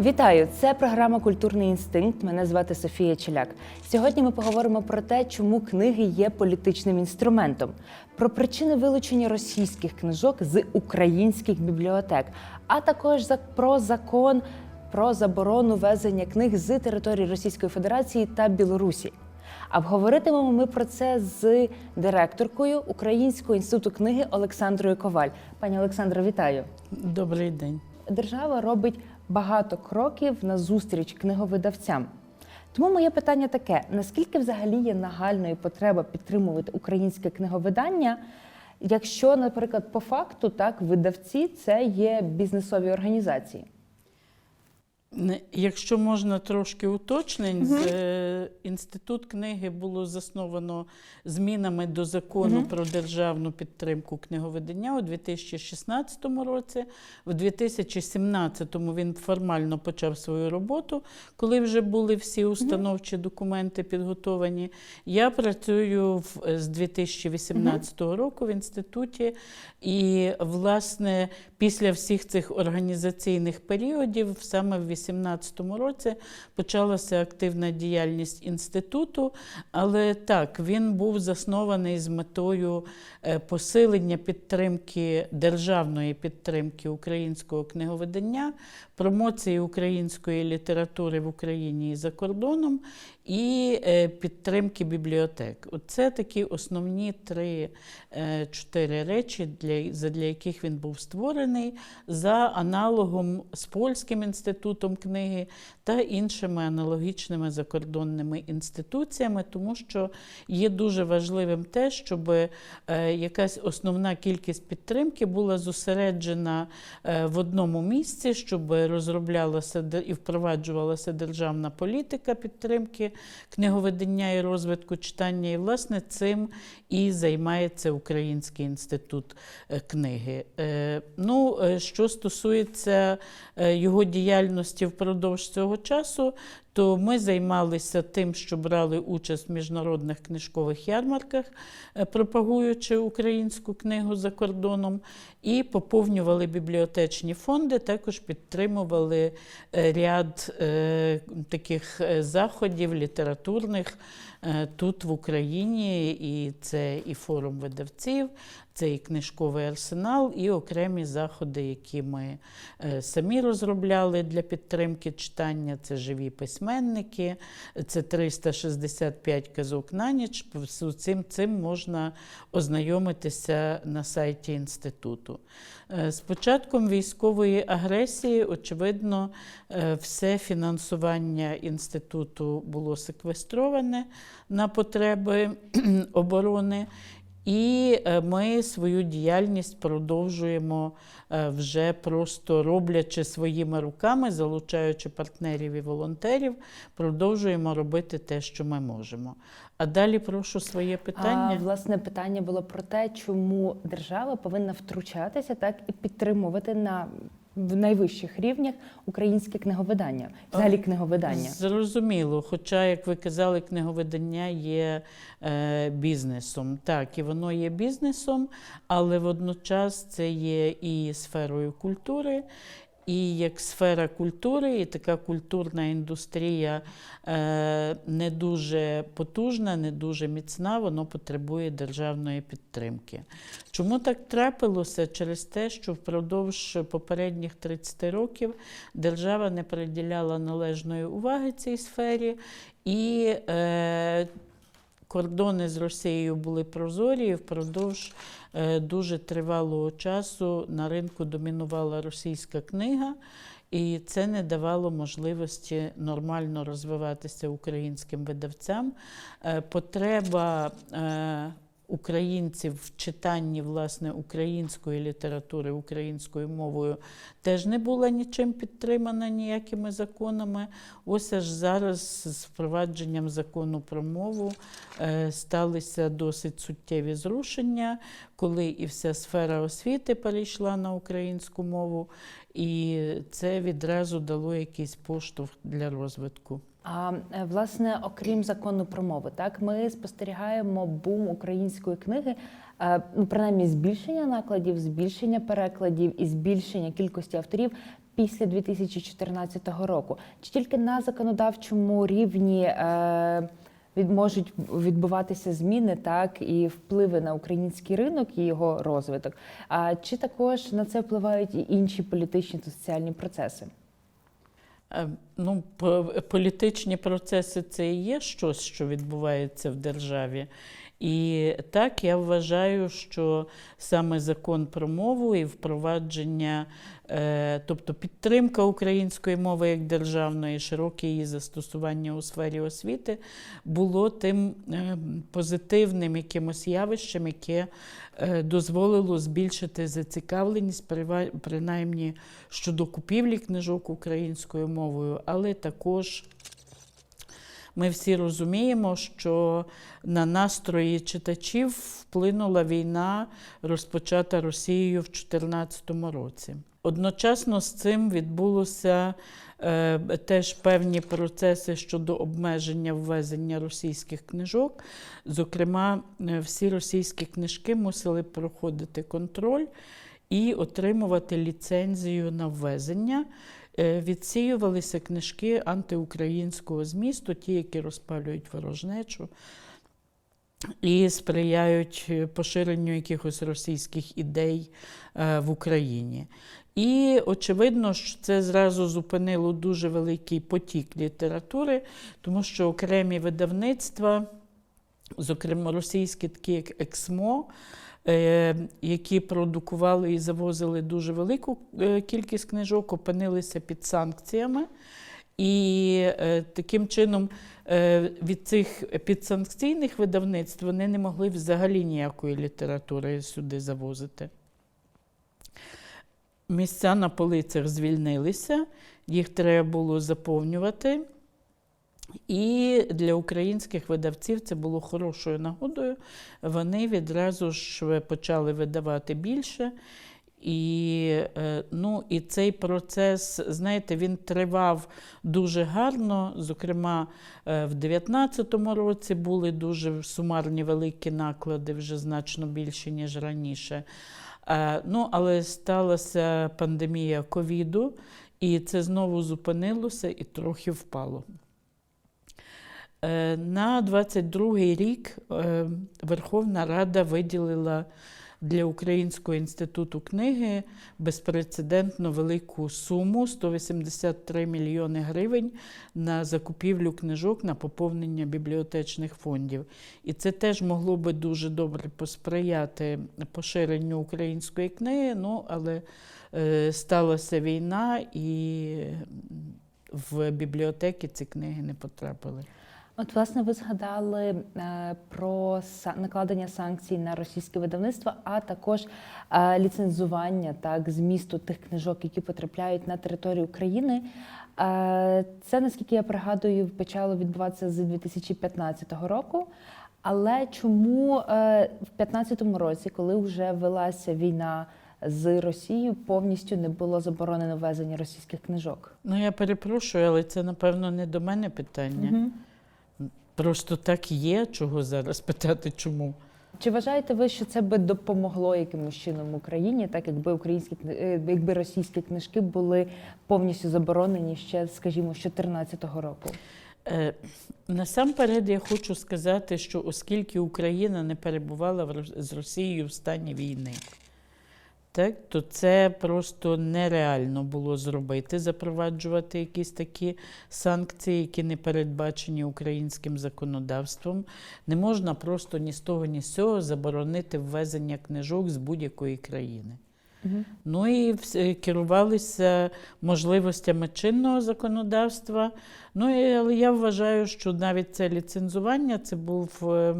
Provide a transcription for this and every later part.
Вітаю! Це програма Культурний інстинкт. Мене звати Софія Челяк. Сьогодні ми поговоримо про те, чому книги є політичним інструментом, про причини вилучення російських книжок з українських бібліотек, а також про закон про заборону везення книг з території Російської Федерації та Білорусі. А обговоритимемо ми про це з директоркою Українського інституту книги Олександрою Коваль. Пані Олександро, вітаю! Добрий день. держава робить багато кроків на зустріч книговидавцям. Тому моє питання таке: наскільки взагалі є нагальною потреба підтримувати українське книговидання, якщо, наприклад, по факту так видавці це є бізнесові організації? Якщо можна трошки уточнень, з, е, інститут книги було засновано змінами до закону про державну підтримку книговидання у 2016 році. В 2017 він формально почав свою роботу, коли вже були всі установчі документи підготовані. Я працюю в, з 2018 року в інституті, і, власне, після всіх цих організаційних періодів, саме в 2018 році, почалася активна діяльність інституту. Але так, він був заснований з метою е, посилення підтримки державної підтримки українського книговидання, промоції української літератури в Україні і за кордоном, і е, підтримки бібліотек. Оце такі основні три-чотири речі, для, задля яких він був створений за аналогом з польським інститутом книги та іншими аналогічними закордонними інституціями, тому що є дуже важливим те, щоб е, якась основна кількість підтримки була зосереджена е, в одному місці, щоб розроблялася і впроваджувалася державна політика підтримки книговидання і розвитку читання. І, власне, цим і займається Український інститут е, книги. Ну, що стосується його діяльності впродовж цього часу, то ми займалися тим, що брали участь в міжнародних книжкових ярмарках, е, пропагуючи українську книгу за кордоном, і поповнювали бібліотечні фонди, також підтримували е, ряд е, таких заходів літературних тут в Україні. І це і форум видавців, це і книжковий арсенал, і окремі заходи, які ми самі розробляли для підтримки читання. Це живі письменники, це 365 казок на ніч. Цим, цим можна ознайомитися на сайті інституту. Е, З початком військової агресії, очевидно, е, все фінансування інституту було секвестроване на потреби оборони. І е, ми свою діяльність продовжуємо е, вже просто роблячи своїми руками, залучаючи партнерів і волонтерів, продовжуємо робити те, що ми можемо. А далі прошу своє питання. А, власне, питання було про те, чому держава повинна втручатися так і підтримувати на в найвищих рівнях українське книговидання, взагалі книговидання. Зрозуміло, хоча, як ви казали, книговидання є е, бізнесом. Так, і воно є бізнесом, але водночас це є і сферою культури. І як сфера культури, і така культурна індустрія е, не дуже потужна, не дуже міцна, воно потребує державної підтримки. Чому так трапилося? Через те, що впродовж попередніх 30 років держава не приділяла належної уваги цій сфері, і е, кордони з Росією були прозорі, і впродовж е, дуже тривалого часу на ринку домінувала російська книга. І це не давало можливості нормально розвиватися українським видавцям. Е, Потреба е, українців в читанні власне української літератури українською мовою теж не була нічим підтримана ніякими законами. Ось аж зараз з впровадженням закону про мову е, сталися досить суттєві зрушення, коли і вся сфера освіти перейшла на українську мову, і це відразу дало якийсь поштовх для розвитку. А е, власне, окрім закону про мови, так ми спостерігаємо бум української книги, е, ну принаймні збільшення накладів, збільшення перекладів і збільшення кількості авторів після 2014 року. Чи тільки на законодавчому рівні е, можуть відбуватися зміни, так і впливи на український ринок і його розвиток? А чи також на це впливають і інші політичні та соціальні процеси? Е, Ну, по- політичні процеси це і є щось, що відбувається в державі. І так я вважаю, що саме закон про мову і впровадження, е, тобто підтримка української мови як державної, широке її застосування у сфері освіти, було тим е, позитивним якимось явищем, яке е, дозволило збільшити зацікавленість, принаймні щодо купівлі книжок українською мовою, але також ми всі розуміємо, що на настрої читачів вплинула війна, розпочата Росією в 2014 році. Одночасно з цим відбулося е, теж певні процеси щодо обмеження ввезення російських книжок. Зокрема, е, всі російські книжки мусили проходити контроль і отримувати ліцензію на ввезення. Е, Відсіювалися книжки антиукраїнського змісту, ті, які розпалюють ворожнечу і сприяють е, поширенню якихось російських ідей е, в Україні. І очевидно, що це зразу зупинило дуже великий потік літератури, тому що окремі видавництва, зокрема російські, такі як Ексмо, які продукували і завозили дуже велику е, кількість книжок, опинилися під санкціями. І е, таким чином е, від цих підсанкційних видавництв вони не могли взагалі ніякої літератури сюди завозити. Місця на полицях звільнилися, їх треба було заповнювати. І для українських видавців це було хорошою нагодою. Вони відразу ж почали видавати більше. І, е, ну, і цей процес, знаєте, він тривав дуже гарно. Зокрема, е, в 2019 році були дуже сумарні великі наклади, вже значно більші, ніж раніше. Е, Ну, але сталася пандемія ковіду, і це знову зупинилося і трохи впало. Е, На 22-й рік е, Верховна Рада виділила для Українського інституту книги безпрецедентно велику суму 183 мільйони гривень на закупівлю книжок на поповнення бібліотечних фондів. І це теж могло би дуже добре посприяти поширенню української книги, ну але е, сталася війна і в бібліотеки ці книги не потрапили. От, власне, ви згадали е, про накладення санкцій на російське видавництво, а також е, ліцензування так змісту тих книжок, які потрапляють на територію України. Е, це, наскільки я пригадую, почало відбуватися з 2015 року. Але чому е, в 2015 році, коли вже велася війна з Росією, повністю не було заборонено ввезення російських книжок? Ну, я перепрошую, але це, напевно, не до мене питання. Мгм. Просто так є, чого зараз питати, чому. Чи вважаєте ви, що це би допомогло якимось чином Україні, так якби українські е, якби російські книжки були повністю заборонені ще, скажімо, з 2014 року? Е, насамперед я хочу сказати, що оскільки Україна не перебувала в з Росією в стані війни, так, то це просто нереально було зробити, запроваджувати якісь такі санкції, які не передбачені українським законодавством. Не можна просто ні з того, ні з цього заборонити ввезення книжок з будь-якої країни. Ну і керувалися можливостями чинного законодавства. Ну і але я вважаю, що навіть це ліцензування це був е, е,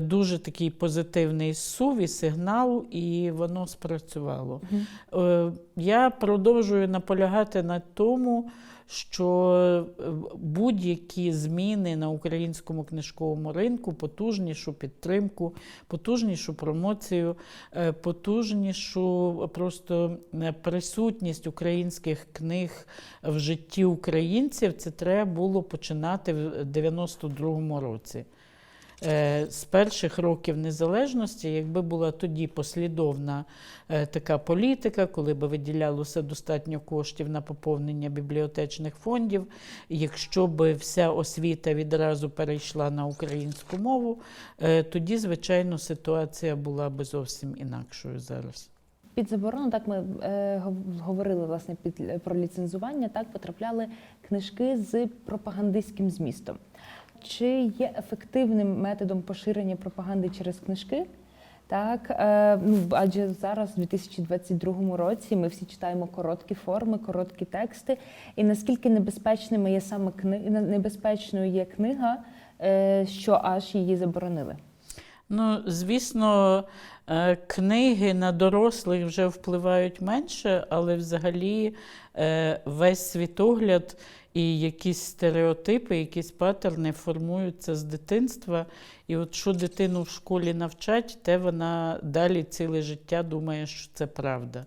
дуже такий позитивний сув і сигнал, і воно спрацювало. Е, Я продовжую наполягати на тому, що е, будь-які зміни на українському книжковому ринку, потужнішу підтримку, потужнішу промоцію, е, потужнішу просто е, присутність українських книг в житті українців, це треба було починати в 92-му році. Е, З перших років незалежності, якби була тоді послідовна е, така політика, коли би виділялося достатньо коштів на поповнення бібліотечних фондів, якщо б вся освіта відразу перейшла на українську мову, е, тоді, звичайно, ситуація була би зовсім інакшою зараз. Під заборону, так ми е, говорили власне під про ліцензування. Так потрапляли книжки з пропагандистським змістом. Чи є ефективним методом поширення пропаганди через книжки? Так, е, ну адже зараз, у 2022 році, ми всі читаємо короткі форми, короткі тексти. І наскільки небезпечними є саме кни... небезпечною є книга, е, що аж її заборонили? Ну, звісно, е, книги на дорослих вже впливають менше, але взагалі весь світогляд і якісь стереотипи, якісь паттерни формуються з дитинства. І от що дитину в школі навчать, те вона далі ціле життя думає, що це правда.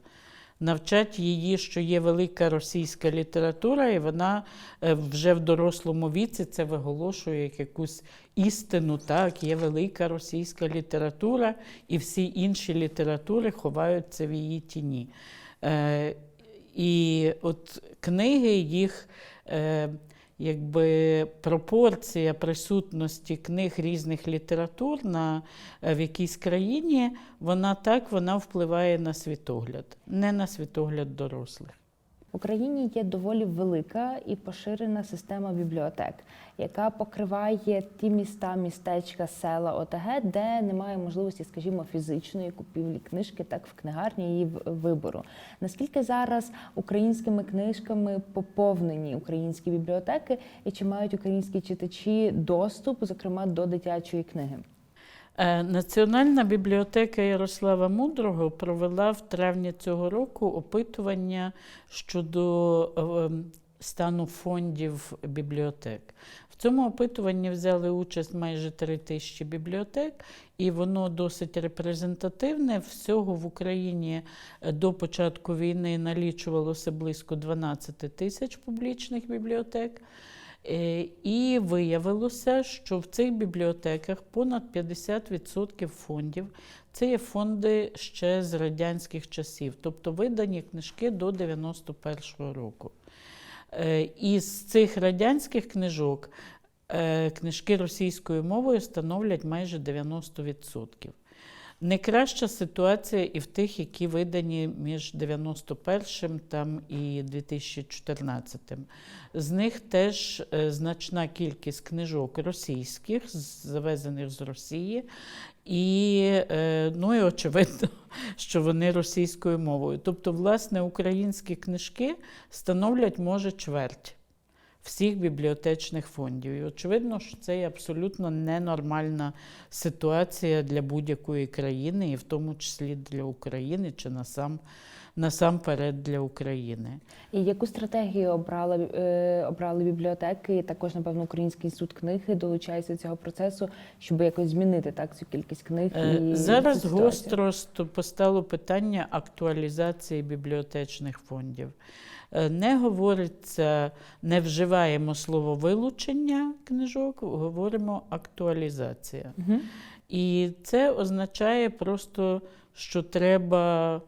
Навчать її, що є велика російська література, і вона е, вже в дорослому віці це виголошує як якусь істину. Так, є велика російська література, і всі інші літератури ховаються в її тіні. Е, і от книги їх. Е, Якби пропорція присутності книг різних літератур на, е, в якійсь країні, вона так вона впливає на світогляд, не на світогляд дорослих. В Україні є доволі велика і поширена система бібліотек, яка покриває ті міста, містечка, села ОТГ, де немає можливості, скажімо, фізичної купівлі книжки, так в книгарні її вибору. Наскільки зараз українськими книжками поповнені українські бібліотеки, і чи мають українські читачі доступ, зокрема, до дитячої книги? Е, Національна бібліотека Ярослава Мудрого провела в травні цього року опитування щодо е, ем, стану фондів бібліотек. В цьому опитуванні взяли участь майже три тисячі бібліотек, і воно досить репрезентативне. Всього в Україні е, до початку війни налічувалося близько 12 тисяч публічних бібліотек. Е, І виявилося, що в цих бібліотеках понад 50% фондів це є фонди ще з радянських часів, тобто видані книжки до 91-го року. Е, Із цих радянських книжок е, книжки російською мовою становлять майже 90%. Не краща ситуація і в тих, які видані між 91 там і 2014. З них теж е, значна кількість книжок російських, завезених з Росії, і, е, ну, і очевидно, що вони російською мовою. Тобто, власне, українські книжки становлять, може, чверть всіх бібліотечних фондів. І очевидно, що це є абсолютно ненормальна ситуація для будь-якої країни, і в тому числі для України, чи насам, насамперед для України. І яку стратегію обрала е, обрали бібліотеки? І також, напевно, Український інститут книги долучається до цього процесу, щоб якось змінити так цю кількість книг. Е, І Зараз гостро сто- постало питання актуалізації бібліотечних фондів. Е, Не говориться, не вживаємо слово вилучення книжок, говоримо актуалізація. Мгм. І це означає просто, що треба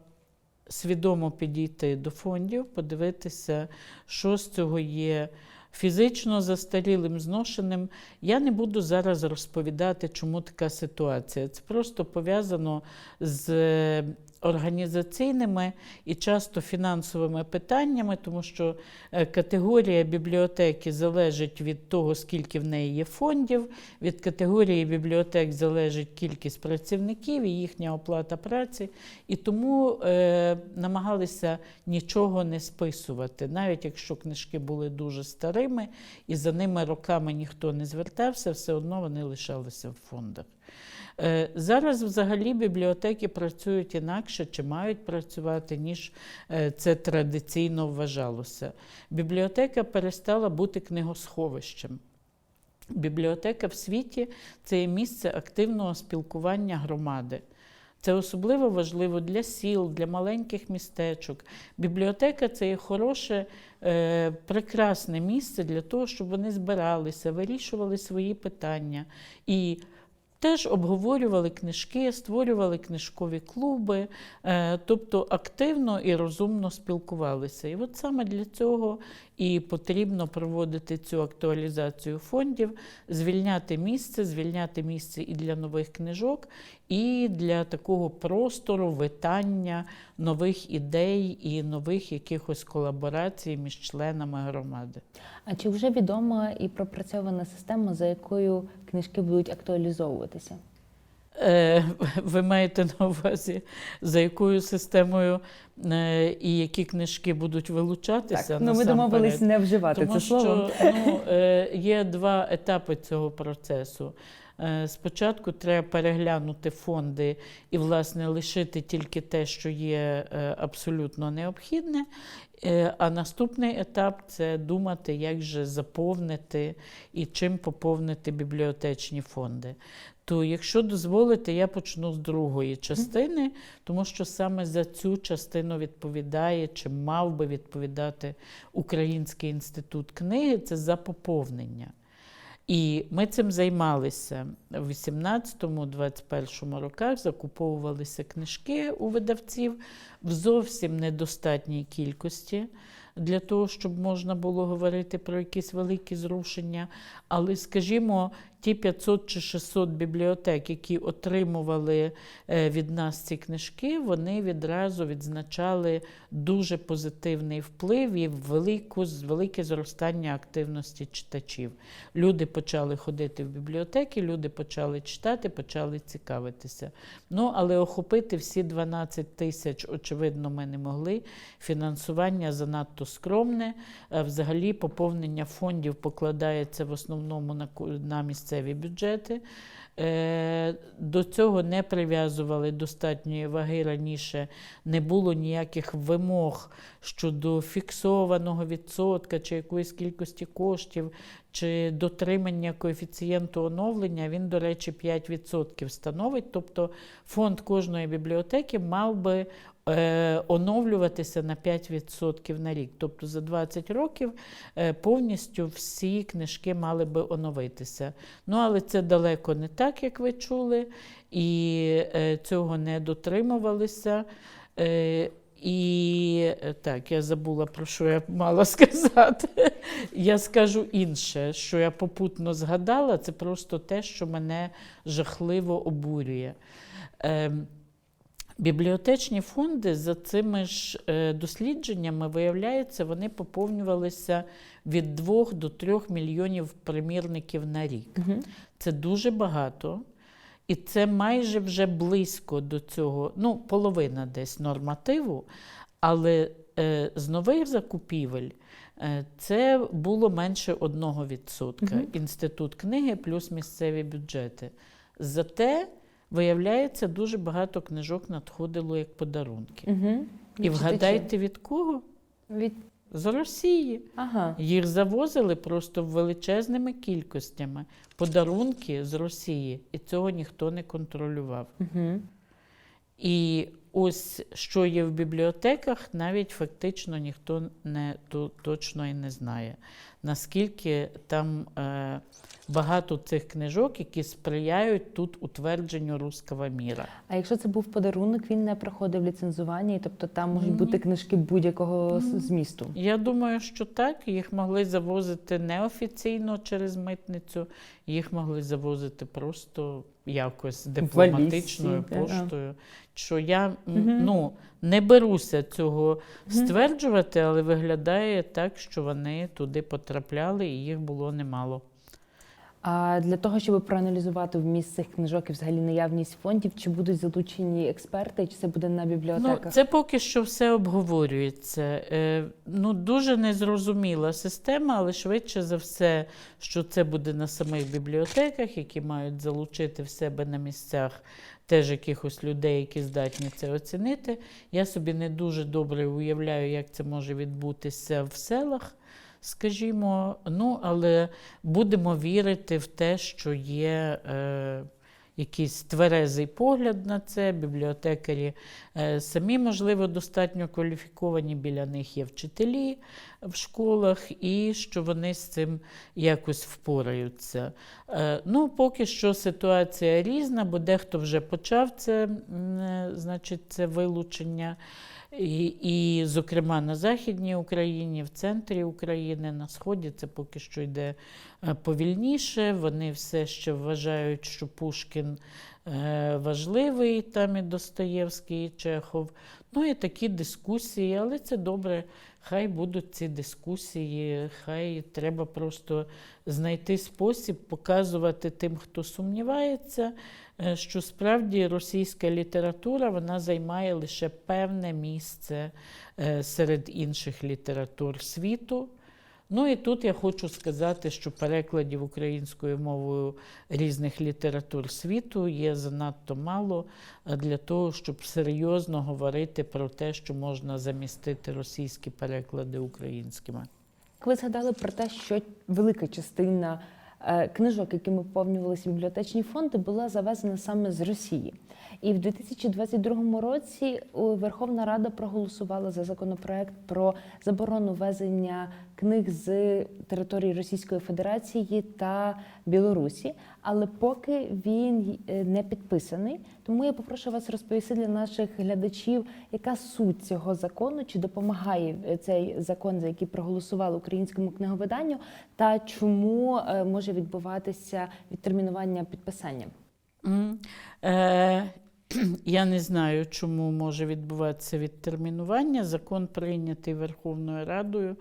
свідомо підійти до фондів, подивитися, що з цього є фізично застарілим, зношеним. Я не буду зараз розповідати, чому така ситуація. Це просто пов'язано з організаційними і часто фінансовими питаннями, тому що е, категорія бібліотеки залежить від того, скільки в неї є фондів, від категорії бібліотек залежить кількість працівників і їхня оплата праці. І тому е, намагалися нічого не списувати, навіть якщо книжки були дуже старими і за ними роками ніхто не звертався, все одно вони лишалися в фондах. Е, Зараз взагалі бібліотеки працюють інакше чи мають працювати, ніж е, це традиційно вважалося. Бібліотека перестала бути книгосховищем. Бібліотека в світі це є місце активного спілкування громади. Це особливо важливо для сіл, для маленьких містечок. Бібліотека це є хороше, е, прекрасне місце для того, щоб вони збиралися, вирішували свої питання і теж обговорювали книжки, створювали книжкові клуби, е, тобто активно і розумно спілкувалися. І от саме для цього і потрібно проводити цю актуалізацію фондів, звільняти місце, звільняти місце і для нових книжок, і для такого простору витання нових ідей і нових якихось колаборацій між членами громади. А чи вже відома і пропрацьована система, за якою книжки будуть актуалізовуватися? Е, Ви маєте на увазі, за якою системою е, і які книжки будуть вилучатися? ну ми домовились не вживати Тому це слово. що ну, е, є два етапи цього процесу. Спочатку треба переглянути фонди і, власне, лишити тільки те, що є абсолютно необхідне. А наступний етап це думати, як же заповнити і чим поповнити бібліотечні фонди. То, якщо дозволите, я почну з другої частини, тому що саме за цю частину відповідає чи мав би відповідати Український інститут книги це за поповнення. І ми цим займалися в 18-21 роках, закуповувалися книжки у видавців в зовсім недостатній кількості для того, щоб можна було говорити про якісь великі зрушення. Але, скажімо, ті 500 чи 600 бібліотек, які отримували е, від нас ці книжки, вони відразу відзначали дуже позитивний вплив і велику, велике зростання активності читачів. Люди почали ходити в бібліотеки, люди почали читати, почали цікавитися. Ну, але охопити всі 12 тисяч, очевидно, ми не могли. Фінансування занадто скромне. Е, Взагалі, поповнення фондів покладається в основному на, на місцеві бюджети. Е, До цього не прив'язували достатньої ваги раніше, не було ніяких вимог щодо фіксованого відсотка чи якоїсь кількості коштів, чи дотримання коефіцієнту оновлення. Він, до речі, 5% становить. Тобто фонд кожної бібліотеки мав би е, оновлюватися на 5% на рік. Тобто за 20 років е, повністю всі книжки мали би оновитися. Ну, але це далеко не так, як ви чули, і е, цього не дотримувалися. Е, і е, так, я забула, про що я мала сказати. Я скажу інше, що я попутно згадала, це просто те, що мене жахливо обурює. Ем, Бібліотечні фонди за цими ж е, дослідженнями, виявляється, вони поповнювалися від 2 до 3 мільйонів примірників на рік. Це дуже багато. І це майже вже близько до цього, ну, половина десь нормативу, але е, з нових закупівель е, це було менше 1%. Мгм. Інститут книги плюс місцеві бюджети. Зате, виявляється, дуже багато книжок надходило як подарунки. Угу. І вгадайте від кого? Від... З Росії. Ага. Їх завозили просто величезними кількостями. Подарунки з Росії, і цього ніхто не контролював. Угу. І ось що є в бібліотеках, навіть фактично ніхто не то, точно і не знає, наскільки там е, багато цих книжок, які сприяють тут утвердженню руского міра. А якщо це був подарунок, він не проходив ліцензування, і тобто там можуть бути книжки будь-якого змісту. Я думаю, що так. Їх могли завозити неофіційно через митницю, їх могли завозити просто якось дипломатичною валізці, да. поштою. Що я угу. Ну, не беруся цього стверджувати, але виглядає так, що вони туди потрапляли і їх було немало. А для того, щоб проаналізувати вміст цих книжок і взагалі наявність фондів, чи будуть залучені експерти, чи це буде на Ну, бібліотеках? це поки що все обговорюється. Е, ну, дуже незрозуміла система, але швидше за все, що це буде на самих бібліотеках, які мають залучити в себе на місцях теж якихось людей, які здатні це оцінити. Я собі не дуже добре уявляю, як це може відбутися в селах. Скажімо, ну але будемо вірити в те, що є е, якийсь тверезий погляд на це. Бібліотекарі е, самі, можливо, достатньо кваліфіковані, біля них є вчителі в школах, і що вони з цим якось впораються. Е, ну, поки що ситуація різна, бо дехто вже почав це, е, значить, це вилучення. І, і, зокрема, на Західній Україні, в центрі України, на Сході це поки що йде е, повільніше. Вони все ще вважають, що Пушкін е, важливий, там і Достоєвський, і Чехов. Ну і такі дискусії, але це добре. Хай будуть ці дискусії, хай треба просто знайти спосіб показувати тим, хто сумнівається, е, що справді російська література вона займає лише певне місце е, серед інших літератур світу. Ну і тут я хочу сказати, що перекладів українською мовою різних літератур світу є занадто мало е, для того, щоб серйозно говорити про те, що можна замістити російські переклади українськими. Ви згадали про те, що велика частина е, книжок, якими поповнювалися бібліотечні фонди, була завезена саме з Росії. І в 2022 році Верховна Рада проголосувала за законопроект про заборону везення книг з території Російської Федерації та Білорусі. Але поки він е, не підписаний, тому я попрошу вас розповісти для наших глядачів, яка суть цього закону, чи допомагає е, цей закон, за який проголосували українському книговиданню, та чому е, може відбуватися відтермінування підписання. М. Е, я не знаю, чому може відбуватися відтермінування. Закон прийнятий Верховною Радою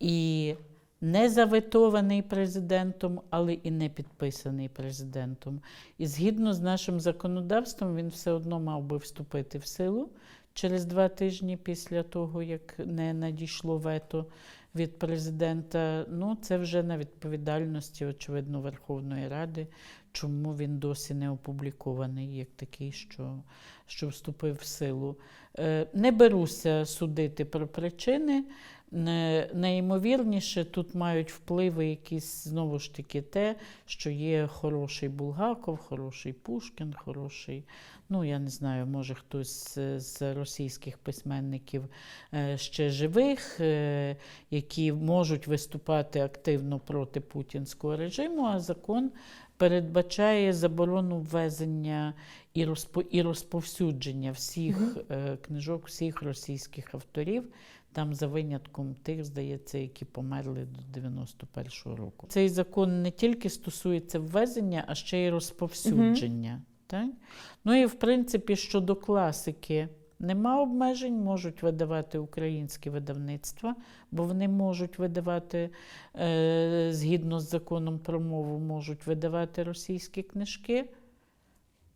і не заветований президентом, але і не підписаний президентом. І згідно з нашим законодавством, він все одно мав би вступити в силу через два тижні після того, як не надійшло вето від президента. Ну, це вже на відповідальності, очевидно, Верховної Ради, чому він досі не опублікований як такий, що, що вступив в силу. Е, Не беруся судити про причини. Найімовірніше тут мають впливи якісь знову ж таки те, що є хороший Булгаков, хороший Пушкін, хороший. Ну, я не знаю, може хтось з- російських письменників е, ще живих, е, які можуть виступати активно проти путінського режиму, а закон передбачає заборону ввезення і, розпо, і розповсюдження всіх е, книжок, всіх російських авторів. Там за винятком тих, здається, які померли до 91-го року. Цей закон не тільки стосується ввезення, а ще й розповсюдження. Так? Ну і в принципі щодо класики. Нема обмежень, можуть видавати українські видавництва, бо вони можуть видавати, е, згідно з законом про мову, можуть видавати російські книжки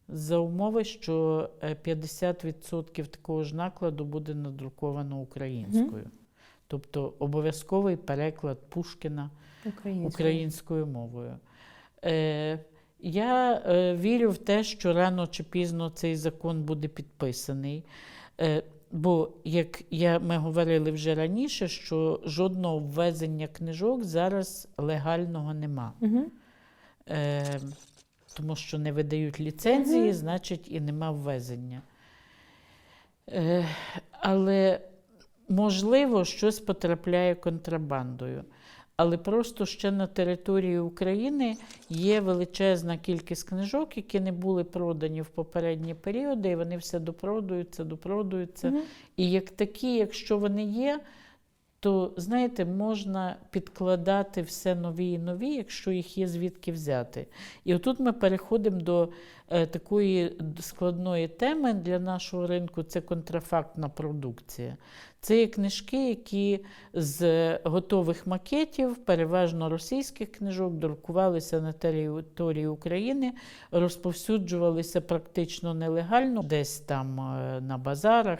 за умови, що е, 50% такого ж накладу буде надруковано українською. Тобто обов'язковий переклад Пушкіна Українською. українською мовою. Е, я е, вірю в те, що рано чи пізно цей закон буде підписаний. Е, бо, як я, ми говорили вже раніше, що жодного ввезення книжок зараз легального нема. Угу. Е, тому що не видають ліцензії, значить і нема ввезення. Е, але можливо, щось потрапляє контрабандою. Але просто ще на території України є величезна кількість книжок, які не були продані в попередні періоди, і вони все допродуються, допродуються. І як такі, якщо вони є, то знаєте, можна підкладати все нові і нові, якщо їх є звідки взяти. І отут ми переходимо до е, такої складної теми для нашого ринку це контрафактна продукція. Це є книжки, які з готових макетів, переважно російських книжок, друкувалися на території України, розповсюджувалися практично нелегально, десь там е, на базарах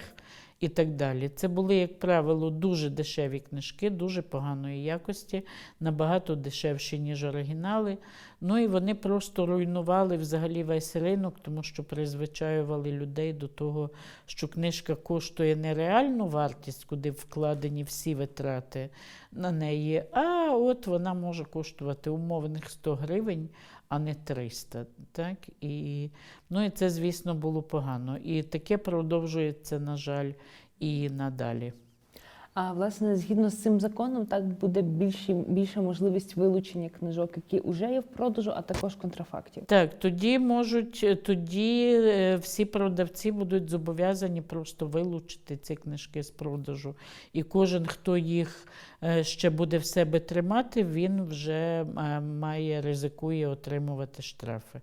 і так далі. Це були, як правило, дуже дешеві книжки, дуже поганої якості, набагато дешевші, ніж оригінали. Ну і вони просто руйнували взагалі весь ринок, тому що призвичаювали людей до того, що книжка коштує не реальну вартість, куди вкладені всі витрати на неї, а от вона може коштувати умовних 100 гривень, а не 300. Так? І, ну і це, звісно, було погано. І таке продовжується, на жаль, і надалі. А власне, згідно з цим законом, так буде більші, більша можливість вилучення книжок, які вже є в продажу, а також контрафактів. Так, тоді можуть, тоді е, всі продавці будуть зобов'язані просто вилучити ці книжки з продажу. І кожен, хто їх е, ще буде в себе тримати, він вже е, має ризикує отримувати штрафи.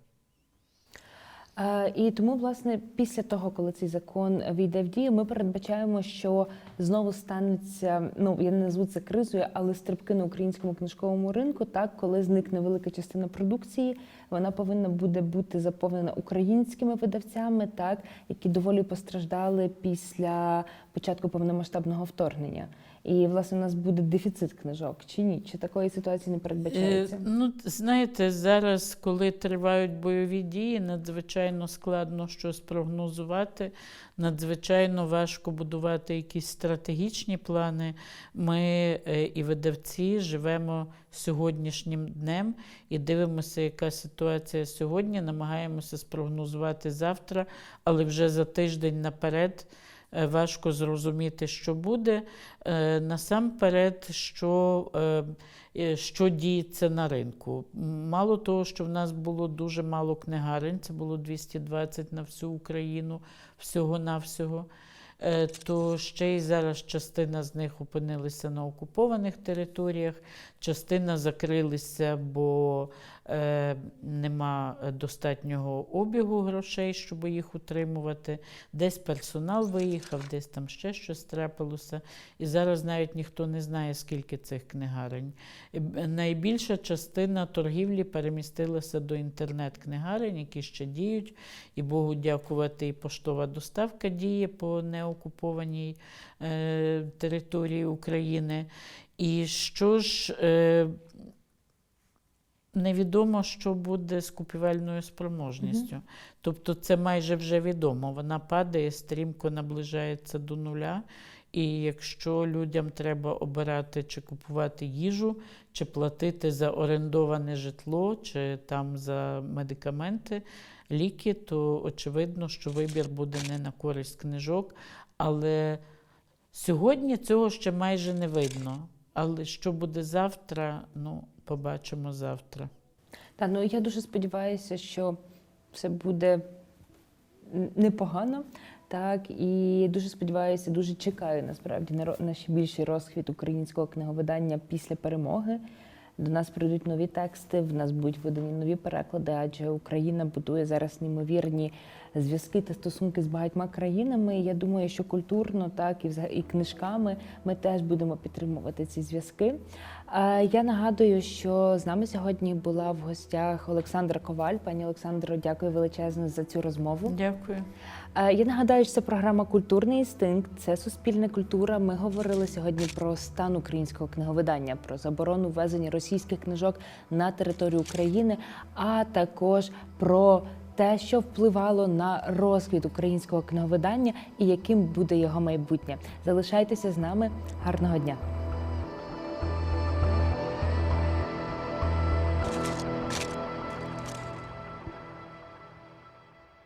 Е, І тому, власне, після того, коли цей закон війде в дію, ми передбачаємо, що знову станеться, ну я не назву це кризою, але стрибки на українському книжковому ринку. Так, коли зникне велика частина продукції, вона повинна буде бути заповнена українськими видавцями, так які доволі постраждали після початку повномасштабного вторгнення. І власне у нас буде дефіцит книжок, чи ні? Чи такої ситуації не передбачається? Е, ну, знаєте, зараз, коли тривають бойові дії, надзвичайно складно щось прогнозувати, надзвичайно важко будувати якісь стратегічні плани. Ми е, і видавці живемо сьогоднішнім днем і дивимося, яка ситуація сьогодні. Намагаємося спрогнозувати завтра, але вже за тиждень наперед. Е, Важко зрозуміти, що буде. Е, Насамперед, що, е, що діється на ринку. Мало того, що в нас було дуже мало книгарень, це було 220 на всю Україну, всього-навсього. То ще й зараз частина з них опинилися на окупованих територіях, частина закрилися, бо нема достатнього обігу грошей, щоб їх утримувати. Десь персонал виїхав, десь там ще щось трапилося. І зараз навіть ніхто не знає, скільки цих книгарень. Найбільша частина торгівлі перемістилася до інтернет-книгарень, які ще діють. І Богу дякувати, і поштова доставка діє по неокупованій е, території України. І що ж. Е, Невідомо, що буде з купівельною спроможністю. Тобто це майже вже відомо. Вона падає, стрімко наближається до нуля. І якщо людям треба обирати чи купувати їжу, чи платити за орендоване житло, чи там за медикаменти, ліки, то очевидно, що вибір буде не на користь книжок. Але сьогодні цього ще майже не видно. Але що буде завтра, ну, побачимо завтра. Та ну я дуже сподіваюся, що все буде непогано. Так, і дуже сподіваюся, дуже чекаю насправді на ще більший розхвіт українського книговидання після перемоги. До нас прийдуть нові тексти, в нас будуть видані нові переклади, адже Україна будує зараз неймовірні зв'язки та стосунки з багатьма країнами. Я думаю, що культурно, так і і книжками ми теж будемо підтримувати ці зв'язки. Я нагадую, що з нами сьогодні була в гостях Олександра Коваль. Пані Олександро, дякую величезно за цю розмову. Дякую. Я нагадаю, що це програма Культурний інстинкт, це суспільна культура. Ми говорили сьогодні про стан українського книговидання, про заборону ввезення російських книжок на територію України, а також про те, що впливало на розквіт українського книговидання і яким буде його майбутнє. Залишайтеся з нами. Гарного дня!